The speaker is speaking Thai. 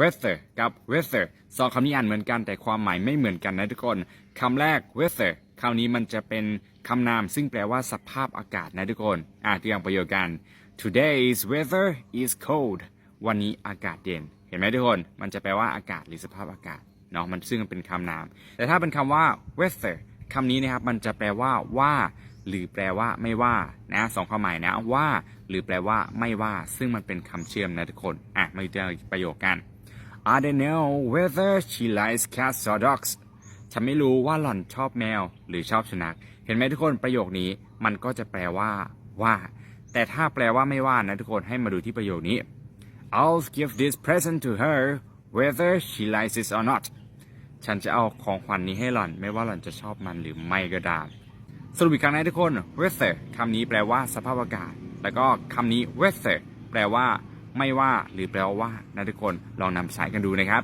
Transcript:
weather กับ weather สองคำนี้อ่านเหมือนกันแต่ความหมายไม่เหมือนกันนะทุกคนคำแรก weather คำนี้มันจะเป็นคำนามซึ่งแปลว่าสภาพอากาศนะทุกคนอ่านตัวอย่างประโยคกัน today's weather is cold วันนี้อากาศเย็น เห็นไหมทุกคน มันจะแปลว่าอากาศหรือสภาพอากาศเนาะมันซึ่งมันเป็นคำนาม แต่ถ้าเป็นคำว่า weather คำนี้นะครับมันจะแปลว่าว่า หรือแปลว่าไม่ว่านะสองความหมายนะว่า หรือแปลว่าไม่ว่า ซึ่งมันเป็นคำเชื่อมนะทุกคนอะมาดูประโยคกัน I don't know whether she likes cats or dogs ฉันไม่รู้ว่าหล่อนชอบแมวหรือชอบสุนัข เห็นไหมทุกคนประโยคนี้มันก็จะแปลว่าว่า แต่ถ้าแปลว่าไม่ว่านะทุกคนให้มาดูที่ประโยคนี้ I'll give this present to her whether she likes it or not ฉันจะเอาของขวัญนนี้ให้หล่อน ไม่ว่าหล่อนจะชอบมันหรือไม่ก็ตามสรุปอีกครั้งนะทุกคน weather คำนี้แปลว่าสภาพอากาศ แล้วก็คำนี้ weather แปลว่า ไม่ว่าหรือแปลว่านะทุกคนลองนำใช้กันดูนะครับ